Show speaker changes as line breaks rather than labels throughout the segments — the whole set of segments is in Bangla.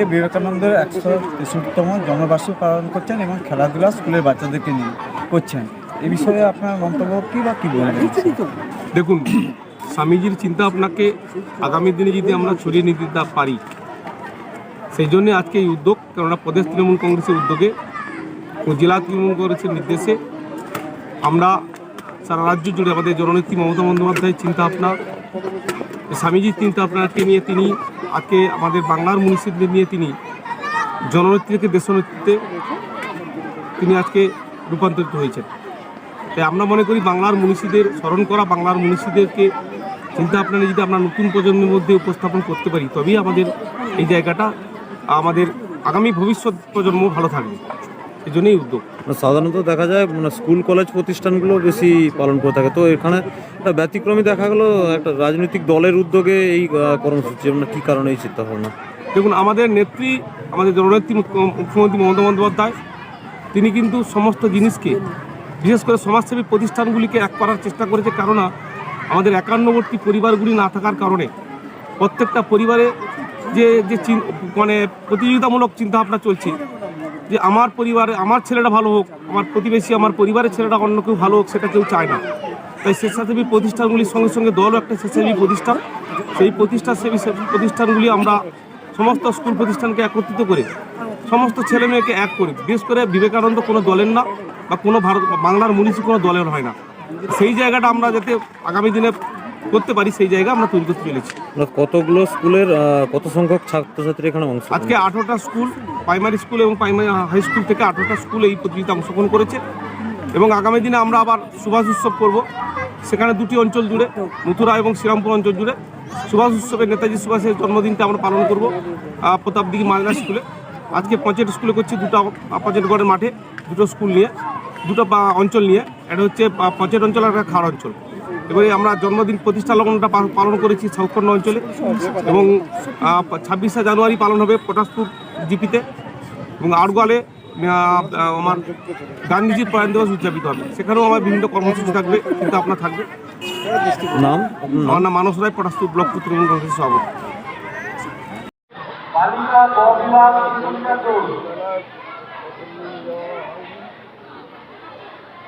আজকে বিবেকানন্দের একশো তেষট্টিতম জন্মবার্ষিকী পালন করছেন এবং খেলাধুলা স্কুলের বাচ্চাদেরকে নিয়ে করছেন। এ বিষয়ে আপনার মন্তব্য কী বা কী বলবেন?
দেখুন, স্বামীজির চিন্তা আপনাকে আগামী দিনে যদি আমরা ছড়িয়ে নিতে পারি, সেই জন্যে আজকে এই উদ্যোগ, কেননা প্রদেশ তৃণমূল কংগ্রেসের উদ্যোগে ও জেলা তৃণমূল কংগ্রেসের নির্দেশে আমরা সারা রাজ্য জুড়ে আমাদের জননেত্রী মমতা বন্দ্যোপাধ্যায়ের চিন্তা ভাবনা স্বামীজির চিন্তা ভাবনাকে নিয়ে তিনি আজকে আমাদের বাংলার মনীষীদের নিয়ে তিনি জননেত্রী থেকে দেশনেত্রীতে তিনি আজকে রূপান্তরিত হয়েছেন। তাই আমরা মনে করি বাংলার মনীষীদের স্মরণ করা বাংলার মনীষীদেরকে চিন্তা আপনারা যদি আমরা নতুন প্রজন্মের মধ্যে উপস্থাপন করতে পারি, তবেই আমাদের এই জায়গাটা আমাদের আগামী ভবিষ্যৎ প্রজন্ম ভালো থাকবে। এই জন্যই উদ্যোগ
সাধারণত দেখা যায় মানে স্কুল কলেজ প্রতিষ্ঠানগুলো বেশি পালন করে থাকে। তো এখানে একটা ব্যতিক্রমী দেখা গেলো একটা রাজনৈতিক দলের উদ্যোগে এই কর্মসূচি। মানে কী কারণে এই চিন্তাভাবনা?
দেখুন আমাদের নেত্রী আমাদের জননেত্রী মুখ্যমন্ত্রী মমতা বন্দ্যোপাধ্যায় তিনি কিন্তু সমস্ত জিনিসকে বিশেষ করে সমাজসেবী প্রতিষ্ঠানগুলিকে এক করার চেষ্টা করেছে। কারণ আমাদের একান্নবর্তী পরিবারগুলি না থাকার কারণে প্রত্যেকটা পরিবারে যে যে মানে প্রতিযোগিতামূলক চিন্তাভাবনা চলছে যে আমার পরিবারে, আমার ছেলেটা ভালো হোক, আমার প্রতিবেশী, আমার পরিবারের ছেলেটা অন্য কেউ ভালো হোক, সেটা কেউ চায় না। তাই স্বেচ্ছাসেবী প্রতিষ্ঠানগুলির সঙ্গে সঙ্গে দলও একটা স্বেচ্ছাসেবী প্রতিষ্ঠান। সেই প্রতিষ্ঠানসেবী প্রতিষ্ঠানগুলি আমরা সমস্ত স্কুল প্রতিষ্ঠানকে একত্রিত করে, সমস্ত ছেলে মেয়েকে এক করে, বিশেষ করে বিবেকানন্দ কোনো দলের না বা কোনো ভারত, বাংলার মনীষী কোনো দলের হয় না। সেই জায়গাটা আমরা যাতে আগামী দিনে করতে পারি সেই জায়গা আমরা তৈরি করতে চলেছি।
কতগুলো স্কুলের কত সংখ্যক ছাত্রছাত্রী এখানে অংশ
আজকে আঠারোটা স্কুল প্রাইমারি স্কুল এবং প্রাইমারি হাই স্কুল থেকে আঠারোটা স্কুল এই প্রতিযোগিতা অংশগ্রহণ করেছে। এবং আগামী দিনে আমরা আবার সুভাষ উৎসব করব। সেখানে দুটি অঞ্চল জুড়ে মথুরা এবং শ্রীরামপুর অঞ্চল জুড়ে সুভাষ উৎসবে নেতাজি সুভাষের জন্মদিনটা আমরা পালন করব প্রতাপদিঘি মালদা স্কুলে। আজকে পঞ্চায়েত স্কুলে করছি দুটো পঞ্চায়েতগড়ের মাঠে দুটো স্কুল নিয়ে দুটো অঞ্চল নিয়ে। এটা হচ্ছে পঞ্চায়েত অঞ্চল আর একটা খাড় অঞ্চল। এবারে আমরা জন্মদিন প্রতিষ্ঠা লগ্নটা পালন করেছি সাউথকর্ণ অঞ্চলে এবং ছাব্বিশে জানুয়ারি পালন হবে পটাশপুর জিপিতে এবং আড়গালে আমার গান্ধীজির প্রয়াণ দিবস উদযাপিত হবে। সেখানেও আমার বিভিন্ন কর্মসূচি থাকবে কিন্তু আপনার থাকবে।
নাম?
আমার নাম মানস রায় পটাশপুর ব্লক তৃণমূল কংগ্রেসের সভাপতি।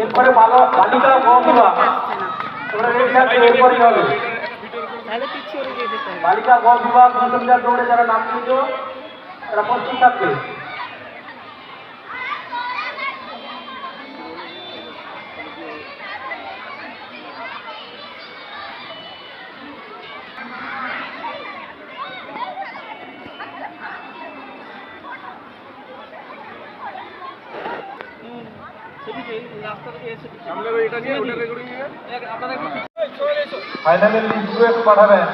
এরপরে ভালো বালিকা গ বিভাগ তোমরা রেডি থাকবে এরপরই হবে। বালিকা গ বিভাগ দৌড়ে যারা নাম দিয়েছ এরা পশ্চিম থাকবে। ফাইনালি লিস্ট একটু পাঠাবেন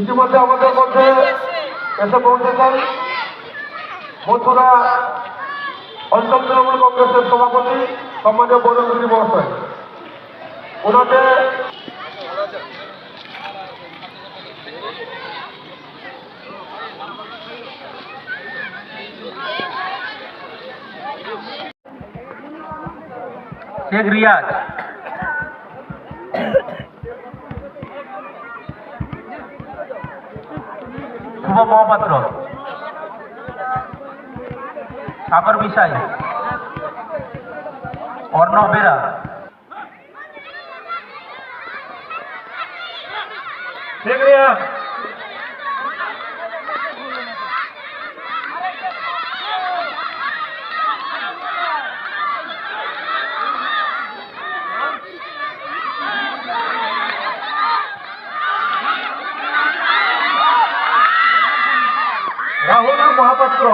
ইতিমধ্যে আমাদের মধ্যে এসে পৌঁছেছেন মথুরা অঞ্চল তৃণমূল কংগ্রেসের সভাপতি, সম্মানীয় বরুণী মহাশয়। ওনাকে শেখ রিয়াজ শুভ মহাপাত্র সাগর বিশাই অর্ণব বেরা শেখ রিয়াজ মহাপাত্র।